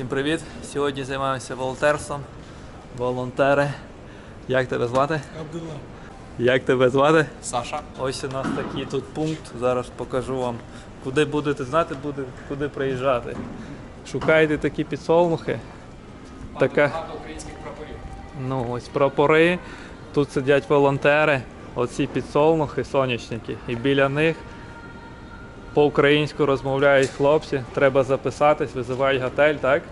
Всім привіт! Сьогодні займаємося волонтерством. Волонтери. Як тебе звати? Абдулла. Як тебе звати? Саша. Ось у нас такий тут пункт. Зараз покажу вам, куди будете знати, буде, куди приїжджати. Шукайте такі підсолнухи. Така, українських прапорів. ну ось прапори. Тут сидять волонтери, оці підсолнухи, сонячники. І біля них по-українську розмовляють хлопці. Треба записатись, визивають готель, так?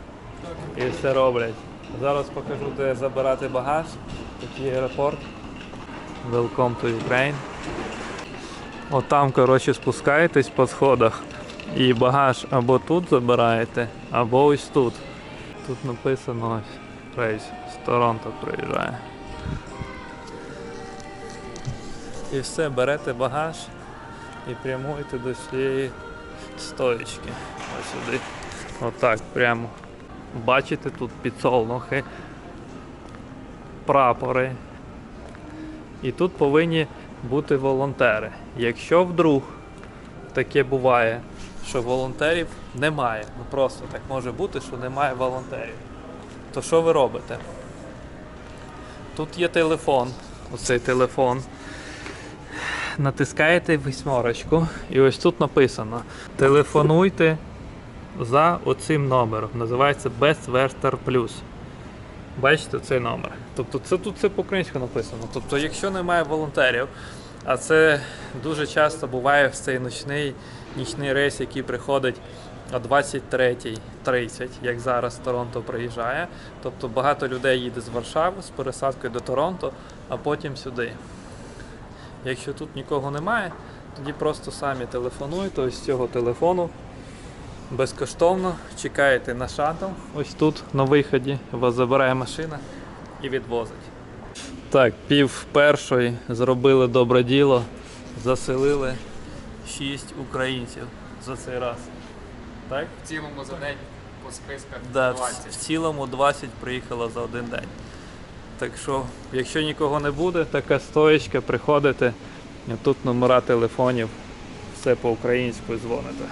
І все роблять. Зараз покажу, де забирати багаж. Такий аеропорт. Welcome to Ukraine. Отам, коротше, спускаєтесь по сходах. І багаж або тут забираєте, або ось тут. Тут написано ось рейс з Торонто приїжджає. І все, берете багаж і прямуєте до цієї стоечки. Ось сюди. Отак, прямо. Бачите тут підсолнухи, прапори. І тут повинні бути волонтери. Якщо вдруг таке буває, що волонтерів немає, ну просто так може бути, що немає волонтерів, то що ви робите? Тут є телефон, оцей телефон. Натискаєте вісьморочку, і ось тут написано: телефонуйте за оцим номером. Називається Best Western Plus. Бачите цей номер. Тобто це тут це по-українську написано. Тобто, якщо немає волонтерів, а це дуже часто буває в цей нічний, нічний рейс, який приходить о 23.30, як зараз Торонто приїжджає. Тобто багато людей їде з Варшави з пересадкою до Торонто, а потім сюди. Якщо тут нікого немає, тоді просто самі телефонуєте ось з цього телефону безкоштовно чекаєте на шаттл. Ось тут на виході вас забирає машина і відвозить. Так, пів першої зробили добре діло, заселили 6 українців за цей раз. Так? В цілому за день по списках Да, 20. в цілому 20 приїхало за один день. Так що, якщо нікого не буде, така стоечка, приходите, тут номера телефонів, все по-українську дзвоните.